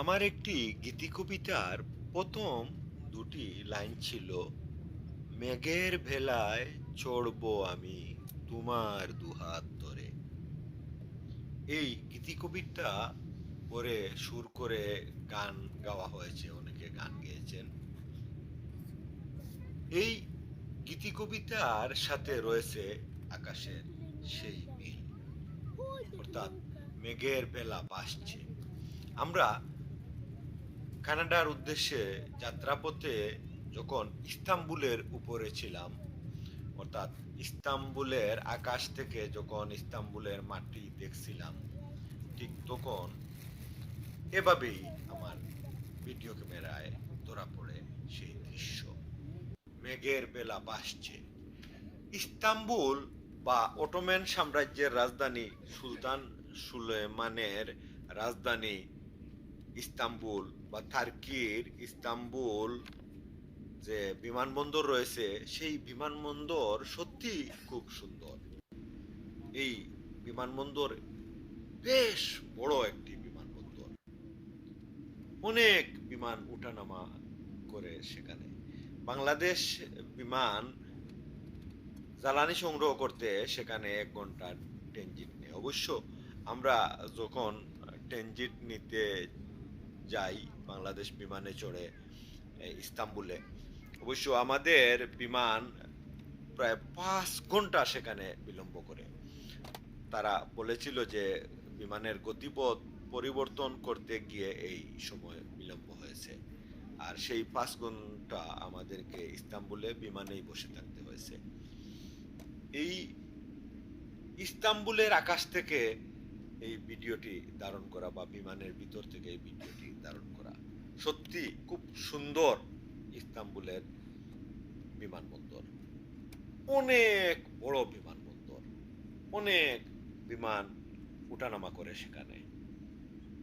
আমার একটি গীতি কবিতার প্রথম দুটি লাইন ছিল, মেঘের ভেলায় চড়বো আমি তোমার দুহাত ধরে। এই গীতি কবিতা পরে সুর করে গান গাওয়া হয়েছে, অনেকে গান গেয়েছেন। এই গীতি কবিতার সাথে রয়েছে আকাশের সেই মিল, অর্থাৎ মেঘের বেলা বাসছে আমরা কানাডার উদ্দেশ্যে যাত্রাপথে যখন ইস্তাম্বুলের উপরে ছিলাম, অর্থাৎ ইস্তাম্বুলের আকাশ থেকে যখন ইস্তাম্বুলের মাটি দেখছিলাম, ঠিক তখন এভাবেই আমার ভিডিও ক্যামেরায় ধরা পড়ে সেই দৃশ্য। মেঘের বেলা বাসছে ইস্তাম্বুল বা অটোম্যান সাম্রাজ্যের রাজধানী সুলতান সুলেমানের রাজধানী ইস্তাম্বুল বা তার্কির ইস্তাম্বুল যে বিমানবন্দর রয়েছে, সেই বিমানবন্দর সত্যি খুব সুন্দর। এই বিমানবন্দর বেশ বড় একটি বিমানবন্দর। অনেক বিমান উঠানামা করে সেখানে। বাংলাদেশ বিমান জ্বালানি সংগ্রহ করতে সেখানে এক ঘণ্টা ট্রেনজিট নেই অবশ্য আমরা যখন ট্রেনজিট নিতে যাই বাংলাদেশ বিমানে চড়ে ইস্তাম্বুলে। অবশ্য আমাদের বিমান প্রায় পাঁচ ঘণ্টা সেখানে বিলম্ব করে। তারা বলেছিল যে বিমানের গতিপথ পরিবর্তন করতে গিয়ে এই সময় বিলম্ব হয়েছে। আর সেই পাঁচ ঘণ্টা আমাদেরকে ইস্তাম্বুলে বিমানেই বসে থাকতে হয়েছে। এই ইস্তাম্বুলের আকাশ থেকে এই ভিডিওটি ধারণ করা বা বিমানের ভিতর থেকে এই ভিডিওটি ধারণ করা। সত্যি খুব সুন্দর ইস্তাম্বুলের বিমানবন্দর। অনেক বড় বিমানবন্দর। অনেক বিমান উঠানামা করে সেখানে।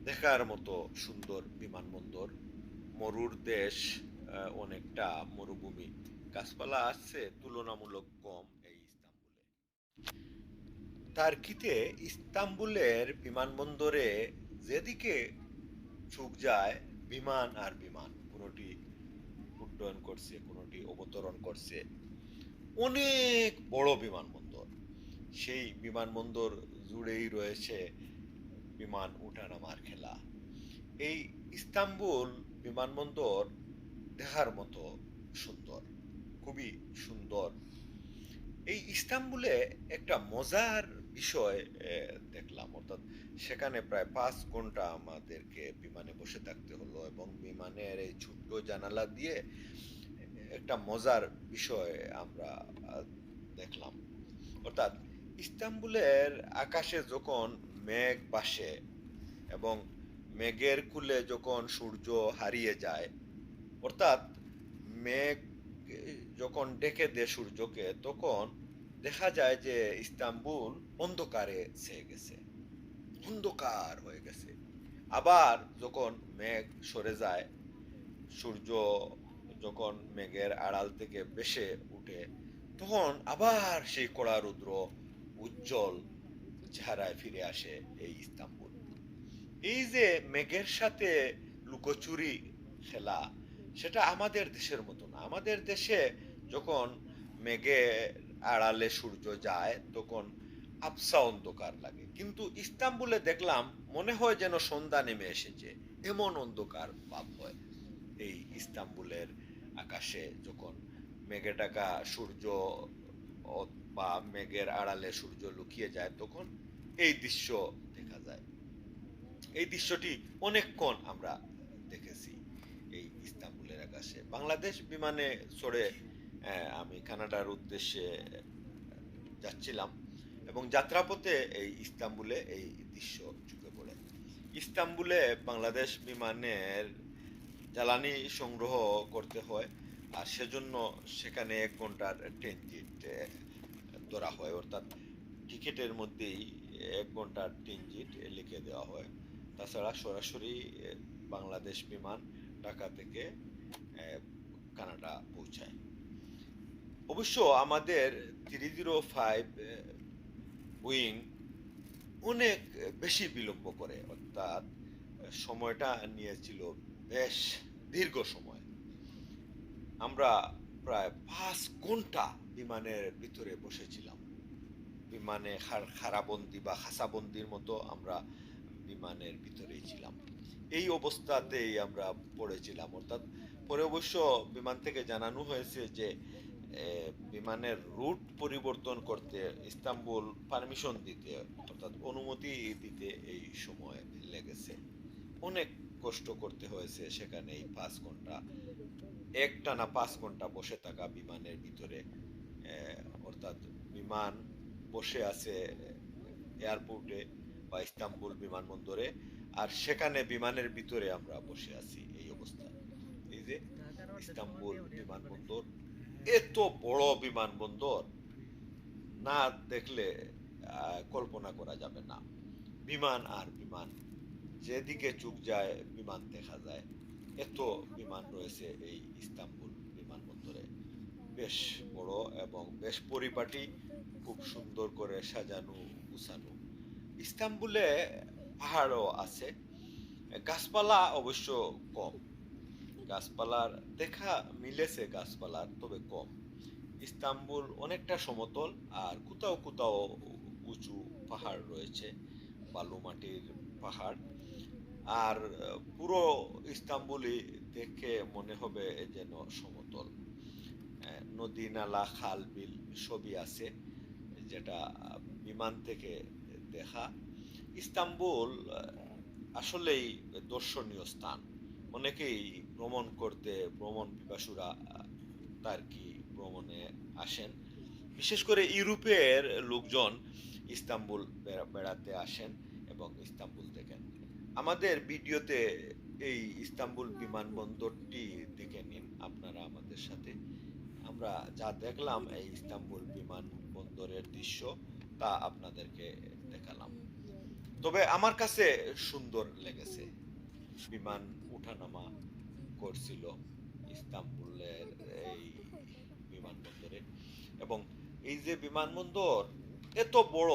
দেখার মতো সুন্দর বিমানবন্দর। মরুর দেশ অনেকটা মরুভূমি। গাছপালা আছে, তুলনামূলক কম এই ইস্তাম্বুলে। টার্কিতে ইস্তাম্বুলের বিমানবন্দরে যেদিকে চোখ যায়, বিমান আর বিমান, কোনোটি উড্ডয়ন করছে, কোনোটি অবতরণ করছে, অনেক বড় বিমানবন্দর। সেই বিমানবন্দর জুড়েই রয়েছে বিমান উঠানামার খেলা। এই ইস্তাম্বুল বিমানবন্দর দেখার মতো সুন্দর, খুবই সুন্দর ইস্তাম্বুলে একটা মজার বিষয় দেখলাম। অর্থাৎ সেখানে প্রায় পাঁচ ঘণ্টা আমাদেরকে বিমানে বসে থাকতে হলো এবং বিমানের এই ছোট্ট জানালা দিয়ে একটা মজার বিষয় আমরা দেখলাম। অর্থাৎ ইস্তাম্বুলের আকাশে যখন মেঘ বাসে এবং মেঘের কুলে যখন সূর্য হারিয়ে যায়, অর্থাৎ মেঘ যখন ডেকে দেয় সূর্যকে, তখন দেখা যায় যে ইস্তাম্বুল অন্ধকারে ছেয়ে গেছে, অন্ধকার হয়ে গেছে। আবার যখন মেঘ সরে যায়, সূর্য যখন মেঘের আড়াল থেকে বেশে উঠে, তখন আবার সেই কড়া রুদ্র উজ্জ্বল চেহারায় ফিরে আসে এই ইস্তাম্বুল। এই যে মেঘের সাথে লুকোচুরি খেলা, সেটা আমাদের দেশের মতো না। আমাদের দেশে যখন মেঘের আড়ালে সূর্য যায়, তখন আবসা অন্ধকার লাগে। কিন্তু ইস্তাম্বুলে দেখলাম, মনে হয় যেন সন্ধ্যা নেমে এসেছে। এমন অন্ধকার ভাব হয় এই ইস্তাম্বুলের আকাশে যখন মেঘে ঢাকা সূর্য বা মেঘের আড়ালে সূর্য লুকিয়ে যায়, তখন এই দৃশ্য দেখা যায়। এই দৃশ্যটি অনেকক্ষণ আমরা দেখেছি এই ইস্তাম্বুলের আকাশে। বাংলাদেশ বিমানে চড়ে আমি কানাডার উদ্দেশ্যে যাচ্ছিলাম এবং যাত্রাপথে এই ইস্তাম্বুলে এই দৃশ্য চোখে পড়ে। ইস্তাম্বুলে বাংলাদেশ বিমানের জ্বালানি সংগ্রহ করতে হয় আর সেজন্য সেখানে এক ঘণ্টার ট্রেন ট্রেনজিট ধরা হয়। অর্থাৎ টিকিটের মধ্যেই এক ঘণ্টার ট্রেনজিট লিখে দেওয়া হয়। তাছাড়া সরাসরি বাংলাদেশ বিমান ঢাকা থেকে কানাডা পৌঁছায়। অবশ্য আমাদের থ্রি জিরো ফাইভ উইং অনেক বেশি বিলম্ব করে, অর্থাৎ সময়টা নিয়েছিল বেশ দীর্ঘ সময়। আমরা প্রায় পাঁচ ঘণ্টা বিমানের ভিতরে বসেছিলাম। বিমানে খার- খারাবন্দি বা খাসাবন্দির মতো আমরা বিমানের ভিতরেই ছিলাম। এই অবস্থাতেই আমরা পড়েছিলাম, অর্থাৎ পরে অবশ্য বিমান থেকে জানানো হয়েছে যে বিমানের রুট পরিবর্তন করতে ইস্তাম্বুল পারমিশন দিতে অর্থাৎ অনুমতি দিতে এই সময় লেগেছে। অনেক কষ্ট করতে হয়েছে সেখানে এই পাঁচ ঘণ্টা। একটানা পাঁচ ঘণ্টা বসে থাকা বিমানের ভিতরে অর্থাৎ বিমান বসে আছে এয়ারপোর্টে বা ইস্তাম্বুল বিমানবন্দরে আর সেখানে বিমানের ভিতরে আমরা বসে আছি এই অবস্থা এই যে ইস্তাম্বুল বিমানবন্দর এত বড় বিমানবন্দর না দেখলে কল্পনা করা যাবে না। বিমান আর বিমান, যেদিকে চোখ যায়, বিমান দেখা যায়। এত বিমান রয়েছে এই ইস্তাম্বুল বিমানবন্দরে বেশ বড় এবং বেশ পরিপাটি, খুব সুন্দর করে সাজানো, গুছানো। ইস্তাম্বুলে পাহাড়ও আছে। গাছপালা অবশ্য কম। গাছপালার দেখা মিলেছে গাছপালার, তবে কম। ইস্তাম্বুল অনেকটা সমতল আর কোথাও কোথাও উঁচু পাহাড় রয়েছে, বালু মাটির পাহাড়। আর, পুরো ইস্তাম্বুলই দেখে মনে হবে যেন সমতল। নদী, নালা, খাল, বিল সবই আছে, যেটা বিমান থেকে দেখা। ইস্তাম্বুল আসলেই দর্শনীয় স্থান। অনেকেই ভ্রমণ করতে ভ্রমণ পিপাসুরা আহ, তার কি ভ্রমণে আসেন? বিশেষ করে ইউরোপের লোকজন ইস্তাম্বুল বেড়াতে আসেন এবং ইস্তাম্বুল দেখেন। আমাদের ভিডিওতে এই ইস্তাম্বুল বিমানবন্দরটি দেখে নিন আপনারা আমাদের সাথে। আমরা যা দেখলাম এই ইস্তাম্বুল বিমানবন্দরের দৃশ্য তা আপনাদেরকে দেখালাম। তবে আমার কাছে সুন্দর লেগেছে। বিমান উঠানামা করছিল ইস্তাম্বুলের এই বিমানবন্দরে। এবং এই যে বিমানবন্দর, এত বড়,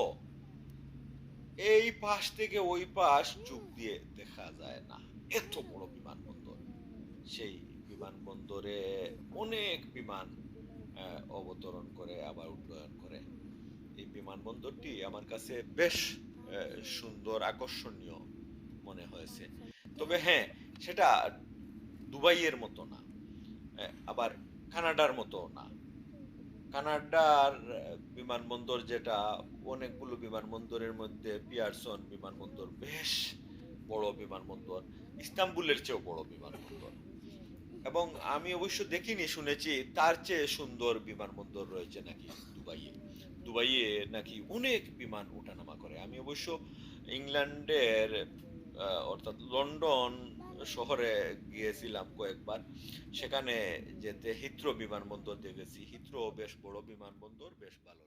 এই পাশ থেকে ওই পাশ চোখ দিয়ে দেখা যায় না। এত বড় বিমানবন্দর। সেই বিমানবন্দরে অনেক বিমান অবতরণ করে, আবার উড্ডয়ন করে। এই বিমানবন্দরটি আমার কাছে বেশ সুন্দর, আকর্ষণীয় মনে হয়েছে। তবে হ্যাঁ সেটা দুবাইয়ের মতো না আবার কানাডার মতো না। কানাডার বিমানবন্দর যেটা, অনেকগুলো বিমানবন্দরের মধ্যে পিয়ারসন বিমানবন্দর বেশ বড় বিমানবন্দর, ইস্তাম্বুলের চেয়েও বড় বিমানবন্দর। এবং আমি অবশ্য দেখিনি, শুনেছি, তার চেয়ে সুন্দর বিমানবন্দর রয়েছে নাকি দুবাইয়ে। দুবাইয়ে নাকি অনেক বিমান ওঠানামা করে। আমি অবশ্য ইংল্যান্ডের অর্থাৎ লন্ডন শহরে গিয়েছিলাম কয়েকবার। সেখানে যেতে হিথ্রো বিমানবন্দর দেখেছি। হিথ্রো বেশ বড় বিমানবন্দর বেশ ভালো